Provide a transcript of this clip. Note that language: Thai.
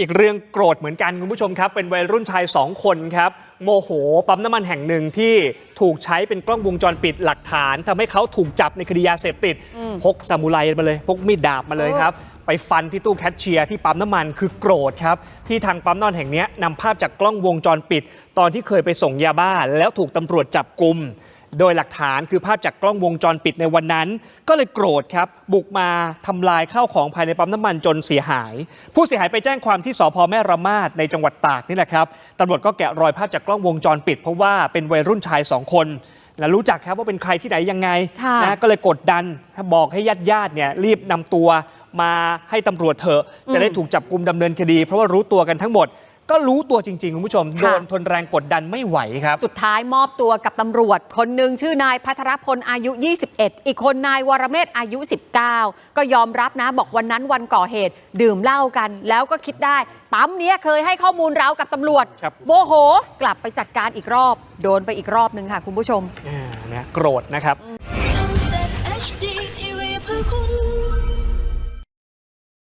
อีกเรื่องโกรธเหมือนกันคุณผู้ชมครับ เป็นวัยรุ่นชาย 2 คนครับ โมโหปั๊มน้ำมันแห่งหนึ่งที่ถูกใช้เป็นกล้องวงจรปิดหลักฐานทำให้เขาถูกจับในคดียาเสพติด พกซามูไรมาเลย พกมีดดาบมาเลยครับ ไปฟันที่ตู้แคชเชียร์ที่ปั๊มน้ำมันคือโกรธครับ ที่ทางปั๊มน้ำมันแห่งเนี้ยนำภาพจากกล้องวงจรปิด ตอนที่เคยไปส่งยาบ้าแล้วถูกตำรวจจับกลุ่ม โดยหลักฐานคือภาพจากกล้องวงจรปิดในวันนั้น ก็เลยโกรธครับ บุกมาทำลายข้าวของภายในปั๊มน้ำมันจนเสียหาย ผู้เสียหายไปแจ้งความที่สพแม่ระมาดในจังหวัดตากนี่แหละครับตำรวจก็แกะรอยภาพจากกล้องวงจรปิด เพราะว่าเป็นวัยรุ่นชายสองคนและรู้จักครับว่าเป็นใครที่ไหนยังไงค่ะนะก็เลยกดดันบอกให้ญาติญาติๆเนี่ยรีบนำตัวมาให้ตำรวจเถอะจะได้ถูกจับกลุ่มดำเนินคดี เพราะว่ารู้ตัวกันทั้งหมด ก็รู้ตัวจริงๆ คุณผู้ชม โดนทนแรงกดดันไม่ไหวครับ สุดท้ายมอบตัวกับตำรวจ คนหนึ่งชื่อนายพัทรพลอายุ 21 อีกคนนายวรเมศอายุ 19 ก็ยอมรับนะบอกวันนั้นวันก่อเหตุ ดื่มเหล้ากัน แล้วก็คิดได้ ปั๊มเนี้ยเคยให้ข้อมูลเรากับตำรวจครับโมโห กลับไปจัดการอีกรอบ โดนไปอีกรอบหนึ่งค่ะ คุณผู้ชมอ่านะโกรธนะครับอื